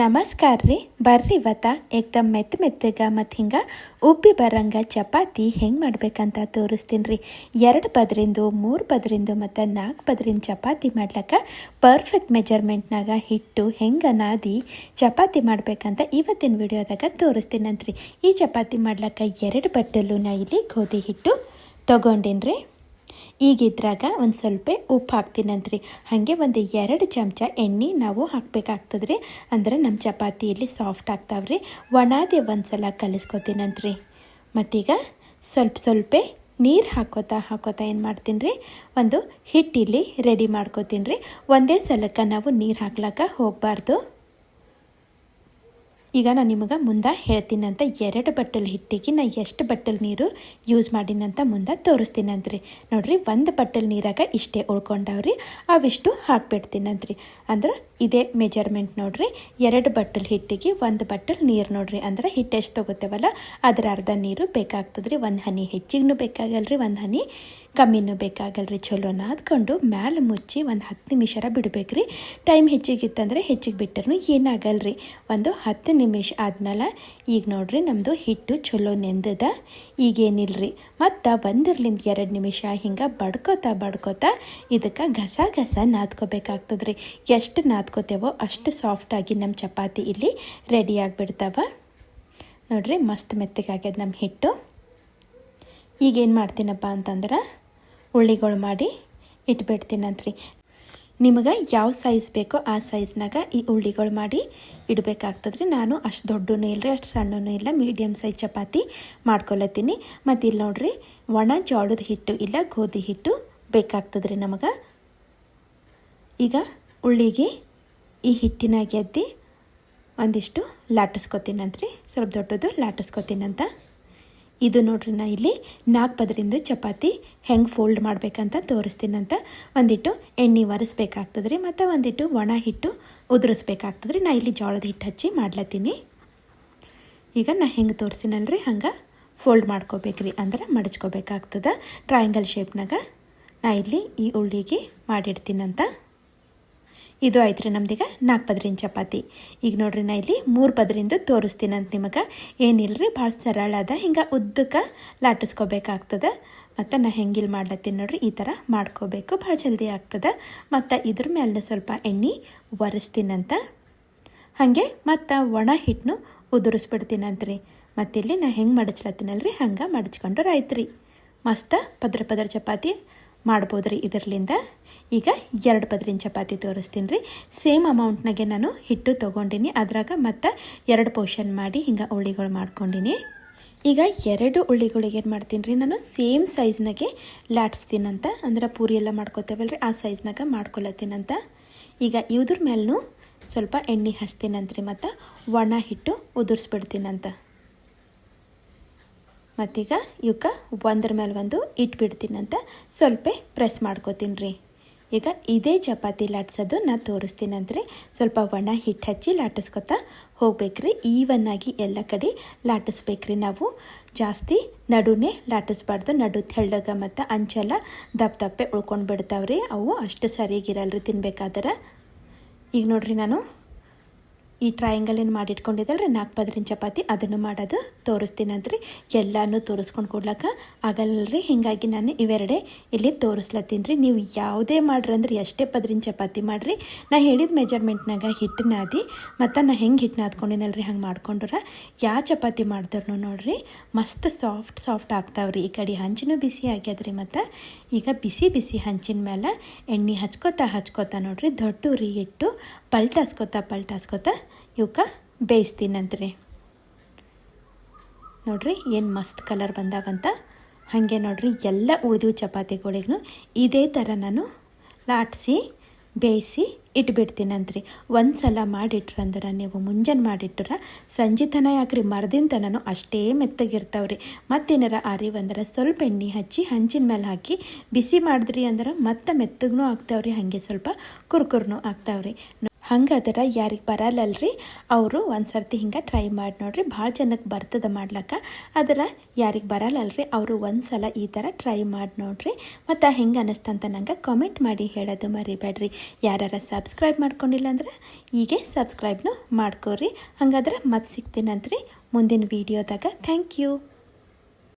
ನಮಸ್ಕಾರ ರೀ. ಬರ್ರಿ ಇವತ್ತ. ಏಕ್ದಮ್ ಮೆತ್ತ ಮೆತ್ತಗ ಮತ್ತು ಹಿಂಗೆ ಉಬ್ಬಿ ಬರಂಗ ಚಪಾತಿ ಹೆಂಗೆ ಮಾಡ್ಬೇಕಂತ ತೋರಿಸ್ತೀನಿ ರೀ. ಎರಡು ಪದರಿಂದು, ಮೂರು ಪದರಿಂದು ಮತ್ತು ನಾಲ್ಕು ಪದರಿಂದ ಚಪಾತಿ ಮಾಡ್ಲಿಕ್ಕೆ ಪರ್ಫೆಕ್ಟ್ ಮೆಜರ್ಮೆಂಟ್ನಾಗ ಹಿಟ್ಟು ಹೆಂಗೆ ನಾದಿ ಚಪಾತಿ ಮಾಡ್ಬೇಕಂತ ಇವತ್ತಿನ ವಿಡಿಯೋದಾಗ ತೋರಿಸ್ತೀನಂತ್ರಿ. ಈ ಚಪಾತಿ ಮಾಡ್ಲಿಕ್ಕೆ ಎರಡು ಬಟ್ಟಲು ನಾ ಇಲ್ಲಿ ಗೋಧಿ ಹಿಟ್ಟು ತೊಗೊಂಡೇನಿ ರೀ ಈಗ ಒಂದು ಸ್ವಲ್ಪ ಉಪ್ಪು ಹಾಕ್ತೀನಂತ್ರಿ. ಹಾಗೆ ಒಂದು ಎರಡು ಚಮಚ ಎಣ್ಣೆ ನಾವು ಹಾಕ್ಬೇಕಾಗ್ತದ್ರಿ. ಅಂದ್ರೆ ನಮ್ಮ ಚಪಾತಿಯಲ್ಲಿ ಸಾಫ್ಟ್ ಆಗ್ತಾವ್ರಿ. ಒಣಾದೆ ಒಂದು ಸಲ ಕಲಿಸ್ಕೊತೀನಂತ್ರಿ. ಮತ್ತೀಗ ಸ್ವಲ್ಪ ಸ್ವಲ್ಪ ನೀರು ಹಾಕೋತಾ ಹಾಕೋತಾ ಏನು ಮಾಡ್ತೀನಿ ರೀ ಒಂದು ಹಿಟ್ಟಿಲಿ ರೆಡಿ ಮಾಡ್ಕೋತೀನಿ ರೀ ಒಂದೇ ಸಲಕ್ಕೆ ನಾವು ನೀರು ಹಾಕ್ಲಕ್ಕ ಹೋಗಬಾರ್ದು. ಈಗ ನಾನು ನಿಮಗೆ ಮುಂದೆ ಹೇಳ್ತೀನಂತ ಎರಡು ಬಟ್ಟಲು ಹಿಟ್ಟಿಗೆ ನಾ ಎಷ್ಟು ಬಟ್ಟಲು ನೀರು ಯೂಸ್ ಮಾಡಿನಂತ ಮುಂದೆ ತೋರಿಸ್ತೀನಂತ್ರಿ. ನೋಡಿರಿ, ಒಂದು ಬಟ್ಟಲು ನೀರಾಗ ಇಷ್ಟೇ ಉಳ್ಕೊಂಡವ್ರಿ, ಅವಿಷ್ಟು ಹಾಕ್ಬಿಡ್ತೀನಂತ್ರಿ. ಅಂದ್ರೆ ಇದೇ ಮೆಜರ್ಮೆಂಟ್ ನೋಡ್ರಿ. ಎರಡು ಬಟ್ಟಲು ಹಿಟ್ಟಿಗೆ ಒಂದು ಬಟ್ಟಲು ನೀರು ನೋಡ್ರಿ. ಅಂದ್ರೆ ಹಿಟ್ಟು ಎಷ್ಟು ತೊಗೋತೇವಲ್ಲ, ಅದರ ಅರ್ಧ ನೀರು ಬೇಕಾಗ್ತದ್ರಿ. ಒಂದು ಹನಿ ಹೆಚ್ಚಿಗೂ ಬೇಕಾಗಲ್ರಿ, ಒಂದು ಹನಿ ಕಮ್ಮಿನೂ ಬೇಕಾಗಲ್ರಿ. ಚಲೋ ನಾದ್ಕೊಂಡು ಮ್ಯಾಲೆ ಮುಚ್ಚಿ ಒಂದು ಹತ್ತು ನಿಮಿಷರ ಬಿಡಬೇಕ್ರಿ. ಟೈಮ್ ಹೆಚ್ಚಿಗಿತ್ತಂದ್ರೆ ಹೆಚ್ಚಿಗೆ ಬಿಟ್ಟರೂ ಏನಾಗಲ್ರಿ? ಒಂದು ಹತ್ತು ನಿಮಿಷ ಆದ್ಮೇಲೆ ಈಗ ನೋಡ್ರಿ ನಮ್ಮದು ಹಿಟ್ಟು ಚಲೋ ನೆಂದದ. ಈಗೇನಿಲ್ರಿ? ಮತ್ತು ಒಂದರ್ಲಿಂದ ಎರಡು ನಿಮಿಷ ಹಿಂಗೆ ಬಡ್ಕೋತಾ ಬಡ್ಕೋತಾ ಇದಕ್ಕೆ ಗಸ ಗಸ ನಾದ್ಕೋಬೇಕಾಗ್ತದ್ರಿ. ಎಷ್ಟು ನಾದ್ಕೋತೇವೋ ಅಷ್ಟು ಸಾಫ್ಟಾಗಿ ನಮ್ಮ ಚಪಾತಿ ಇಲ್ಲಿ ರೆಡಿ ಆಗಿಬಿಡ್ತಾವ. ನೋಡ್ರಿ ಮಸ್ತ್ ಮೆತ್ತಗಾಗ್ಯದ ನಮ್ಮ ಹಿಟ್ಟು. ಈಗೇನು ಮಾಡ್ತೀನಪ್ಪ ಅಂತಂದ್ರೆ ಉಳ್ಳಿಗಳು ಮಾಡಿ ಇಟ್ಬಿಡ್ತೀನಂತ್ರಿ. ನಿಮಗೆ ಯಾವ ಸೈಜ್ ಬೇಕೋ ಆ ಸೈಜ್ನಾಗ ಈ ಉಳ್ಳಿಗಳು ಮಾಡಿ ಇಡಬೇಕಾಗ್ತದ್ರಿ. ನಾನು ಅಷ್ಟು ದೊಡ್ಡನೂ ಇಲ್ಲರಿ ಅಷ್ಟು ಸಣ್ಣನೂ ಇಲ್ಲ ಮೀಡಿಯಮ್ ಸೈಜ್ ಚಪಾತಿ ಮಾಡ್ಕೊಳತ್ತೀನಿ ಮತ್ತು ಇಲ್ಲಿ ನೋಡ್ರಿ ಒಣ ಜೋಳದ ಹಿಟ್ಟು ಇಲ್ಲ, ಗೋಧಿ ಹಿಟ್ಟು ಬೇಕಾಗ್ತದ್ರಿ ನಮಗೆ. ಈಗ ಉಳ್ಳಿಗೆ ಈ ಹಿಟ್ಟಿನ ಗೆದ್ದಿ ಒಂದಿಷ್ಟು ಲಾಟಿಸ್ಕೊತೀನಂತ್ರಿ ಸ್ವಲ್ಪ ದೊಡ್ಡದು ಲಾಟಿಸ್ಕೊತೀನಂತ ಇದು ನೋಡ್ರಿ ನಾ ಇಲ್ಲಿ ನಾಲ್ಕು ಪದರಿಂದ ಚಪಾತಿ ಹೆಂಗೆ ಫೋಲ್ಡ್ ಮಾಡಬೇಕಂತ ತೋರಿಸ್ತೀನಂತ ಒಂದಿಟ್ಟು ಎಣ್ಣೆ ಒರೆಸ್ಬೇಕಾಗ್ತದೆ ರೀ ಮತ್ತು ಒಂದಿಟ್ಟು ಒಣ ಹಿಟ್ಟು ಉದುರಿಸ್ಬೇಕಾಗ್ತದೆ ರೀ ನಾ ಇಲ್ಲಿ ಜೋಳದ ಹಿಟ್ಟು ಹಚ್ಚಿ ಮಾಡ್ಲತ್ತೀನಿ. ಈಗ ನಾ ಹೆಂಗೆ ತೋರಿಸಿನಲ್ರಿ ಹಂಗೆ ಫೋಲ್ಡ್ ಮಾಡ್ಕೋಬೇಕ್ರಿ ಅಂದ್ರೆ ಮಡಚ್ಕೋಬೇಕಾಗ್ತದೆ. ಟ್ರಯಾಂಗಲ್ ಶೇಪ್ನಾಗ ನಾ ಇಲ್ಲಿ ಈ ಉಳ್ಳಿಗೆ ಮಾಡಿಡ್ತೀನಂತ. ಇದು ಆಯ್ತು ರೀ ನಮ್ದೀಗ ನಾಲ್ಕು ಪದರಿನ ಚಪಾತಿ. ಈಗ ನೋಡ್ರಿ ನಾ ಇಲ್ಲಿ ಮೂರು ಪದರಿಂದ ಅಂತ ನಿಮಗೆ. ಏನಿಲ್ಲರಿ ಭಾಳ ಸರಳ ಅದ. ಹಿಂಗೆ ಉದ್ದಕ್ಕೆ ಲಾಟಿಸ್ಕೋಬೇಕಾಗ್ತದೆ. ಮತ್ತು ನಾ ಹೆಂಗಿಲ್ ಮಾಡ್ಲತ್ತೀನಿ ನೋಡ್ರಿ, ಈ ಥರ ಮಾಡ್ಕೋಬೇಕು. ಭಾಳ ಜಲ್ದಿ ಆಗ್ತದೆ. ಮತ್ತು ಇದ್ರ ಮೇಲೆ ಸ್ವಲ್ಪ ಎಣ್ಣೆ ಒರೆಸ್ತೀನಂತ. ಹಾಗೆ ಮತ್ತು ಒಣ ಹಿಟ್ಟನ್ನು ಉದುರಿಸ್ಬಿಡ್ತೀನಂತ್ರಿ. ಮತ್ತು ಇಲ್ಲಿ ನಾ ಹೆಂಗೆ ಮಡಚ್ಲತ್ತೀನಲ್ರಿ, ಹಂಗೆ ಮಡಚ್ಕೊಂಡ್ರೆ ಆಯ್ತು ರೀ ಮಸ್ತ ಪದ್ರ ಪದ್ರ ಚಪಾತಿ. ಮಾಡ್ಬೋದು ರೀ ಇದರಲ್ಲಿಂದ. ಈಗ ಎರಡು ಪದ್ರಿನ ಚಪಾತಿ ತೋರಿಸ್ತೀನಿ ರೀ ಸೇಮ್ ಅಮೌಂಟ್ನಾಗೆ ನಾನು ಹಿಟ್ಟು ತೊಗೊಂಡಿನಿ. ಅದ್ರಾಗ ಮತ್ತು ಎರಡು ಪೋರ್ಷನ್ ಮಾಡಿ ಹಿಂಗೆ ಉಳ್ಳಿಗಳು ಮಾಡ್ಕೊಂಡಿನಿ. ಈಗ ಎರಡು ಉಳ್ಳಿಗಳಿಗೆ ಏನು ಮಾಡ್ತೀನಿ ರೀ ನಾನು ಸೇಮ್ ಸೈಜ್ನಾಗೆ ಲಾಟ್ಸ್ತೀನಂತ ಅಂದ್ರೆ ಪೂರಿ ಎಲ್ಲ ಮಾಡ್ಕೋತೇವಲ್ಲ ರೀ ಆ ಸೈಜ್ನಾಗ ಮಾಡ್ಕೊಳತ್ತೀನಂತ ಈಗ ಇವ್ದ್ರ ಮೇಲೂ ಸ್ವಲ್ಪ ಎಣ್ಣೆ ಹಚ್ತೀನಂತ್ರಿ ಮತ್ತು ಒಣ ಹಿಟ್ಟು ಉದುರಿಸ್ಬಿಡ್ತೀನಂತ. ಮತ್ತೀಗ ಇವಕ್ಕೆ ಒಂದ್ರ ಮೇಲೆ ಒಂದು ಇಟ್ಬಿಡ್ತೀನಂತ ಸ್ವಲ್ಪ ಪ್ರೆಸ್ ಮಾಡ್ಕೋತೀನಿ ರೀ. ಈಗ ಇದೇ ಚಪಾತಿ ಲಾಟ್ಸೋದು ನಾನು ತೋರಿಸ್ತೀನಂದ್ರೆ ಸ್ವಲ್ಪ ಒಣ ಹಿಟ್ಟು ಹಚ್ಚಿ ಲಾಟಿಸ್ಕೊತಾ ಹೋಗ್ಬೇಕ್ರಿ ಈವನ್ನಾಗಿ ಎಲ್ಲ ಕಡೆ ಲಾಟಿಸ್ಬೇಕ್ರಿ ನಾವು. ಜಾಸ್ತಿ ನಡುನೇ ಲಾಟಿಸ್ಬಾರ್ದು. ನಡು ತೆಳ್ಳಗ ಮತ್ತು ಅಂಚೆಲ್ಲ ದಪ್ಪ ದಪ್ಪೆ ಉಳ್ಕೊಂಡು ಬಿಡ್ತಾವ್ರಿ. ಅವು ಅಷ್ಟು ಸರಿಯಾಗಿರಲ್ರಿ ತಿನ್ಬೇಕಾದ್ರೆ. ಈಗ ನೋಡ್ರಿ ನಾನು. ಈ ಟ್ರಯಾಂಗಲ್ ಏನು ಮಾಡಿಟ್ಕೊಂಡಿದ್ದಲ್ರಿ? ನಾಲ್ಕು ಪದರಿನ ಚಪಾತಿ, ಅದನ್ನು ಮಾಡೋದು ತೋರಿಸ್ತೀನಂತ್ರಿ. ಎಲ್ಲನೂ ತೋರಿಸ್ಕೊಂಡು ಕೊಡ್ಲಕ್ಕ ಆಗಲ್ಲರಿ. ಹೀಗಾಗಿ ನಾನು ಇವೆರಡೆ ಇಲ್ಲಿ ತೋರಿಸ್ಲತ್ತೀನಿ ರೀ ನೀವು ಯಾವುದೇ ಮಾಡ್ರಿ ಅಂದ್ರೆ ಎಷ್ಟೇ ಪದರಿನ ಚಪಾತಿ ಮಾಡಿರಿ. ನಾ ಹೇಳಿದ ಮೆಜರ್ಮೆಂಟ್ನಾಗ ಹಿಟ್ಟು ನಾದಿ, ಮತ್ತು ನಾ ಹೆಂಗೆ ಹಿಟ್ಟು ನಾದ್ಕೊಂಡಿನಲ್ರಿ, ಹಂಗೆ ಮಾಡ್ಕೊಂಡ್ರ. ಯಾವ ಚಪಾತಿ ಮಾಡಿದ್ರು ನೋಡ್ರಿ. ಮಸ್ತ್ ಸಾಫ್ಟ್ ಸಾಫ್ಟ್ ಆಗ್ತಾವ್ರಿ. ಈ ಕಡೆ ಹಂಚಿನೂ ಬಿಸಿ ಆಗ್ಯದ್ರಿ ಮತ್ತು ಈಗ ಬಿಸಿ ಬಿಸಿ ಹಂಚಿನ ಮೇಲೆ ಎಣ್ಣೆ ಹಚ್ಕೋತಾ ಹಚ್ಕೋತಾ ನೋಡ್ರಿ. ದೊಡ್ಡ ಉರಿ ಇಟ್ಟು ಪಲ್ಟಾಸ್ಕೋತಾ ಪಲ್ಟಾಸ್ಕೋತಾ ಇವಕ್ಕೆ ಬೇಯಿಸ್ತೀನಂತ್ರಿ. ನೋಡ್ರಿ ಏನು ಮಸ್ತ್ ಕಲರ್ ಬಂದಾವಂತ ಹಾಗೆ ನೋಡ್ರಿ ಎಲ್ಲ ಉಳಿದು ಚಪಾತಿಗಳಿಗೂ ಇದೇ ಥರ ನಾನು ಲಾಟ್ಸಿ, ಬೇಯಿಸಿ ಇಟ್ಬಿಡ್ತೀನಂತ್ರಿ. ಒಂದು ಸಲ ಮಾಡಿಟ್ರಂದ್ರೆ ನೀವು ಮುಂಜಾನೆ ಮಾಡಿಟ್ರೆ ಸಂಜೆ ತನ ಯಾಕ್ರಿ ಮರದಿನ ತನೂ ಅಷ್ಟೇ ಮೆತ್ತಗಿರ್ತಾವ್ರಿ. ಮತ್ತೇನಾರ ಅರಿವಂದ್ರೆ ಸ್ವಲ್ಪ ಎಣ್ಣೆ ಹಚ್ಚಿ ಹಂಚಿನ ಮೇಲೆ ಹಾಕಿ ಬಿಸಿ ಮಾಡಿದ್ರಿ ಅಂದ್ರೆ ಮತ್ತೆ ಮೆತ್ತಗೂ ಆಗ್ತಾವ್ರಿ, ಹಾಗೆ ಸ್ವಲ್ಪ ಕುರ್ಕುರ್ನೂ ಆಗ್ತಾವ್ರಿ. ಹಂಗಾದ್ರೆ ಯಾರಿಗೆ ಬರಲ್ಲಲ್ರಿ? ಅವರು ಒಂದು ಸರ್ತಿ ಹಿಂಗೆ ಟ್ರೈ ಮಾಡಿ ನೋಡ್ರಿ, ಭಾಳ ಜನಕ್ಕೆ ಬರ್ತದ ಮಾಡ್ಲಕ್ಕ. ಅದರ ಯಾರಿಗೆ ಬರಲ್ಲಲ್ರಿ, ಅವರು ಒಂದು ಸಲ ಈ ಥರ ಟ್ರೈ ಮಾಡಿ ನೋಡ್ರಿ. ಮತ್ತು ಹೆಂಗೆ ಅನ್ನಿಸ್ತಂತ ನಂಗೆ ಕಾಮೆಂಟ್ ಮಾಡಿ ಹೇಳೋದು ಮರಿಬೇಡ್ರಿ. ಯಾರು ಸಬ್ಸ್ಕ್ರೈಬ್ ಮಾಡ್ಕೊಂಡಿಲ್ಲ ಅಂದ್ರೆ ಹೀಗೆ ಸಬ್ಸ್ಕ್ರೈಬ್ನು ಮಾಡ್ಕೋರಿ. ಹಂಗಾದ್ರೆ ಮತ್ತೆ ಸಿಗ್ತೀನಂತ್ರಿ ಮುಂದಿನ ವೀಡಿಯೋದಾಗ ಥ್ಯಾಂಕ್ ಯು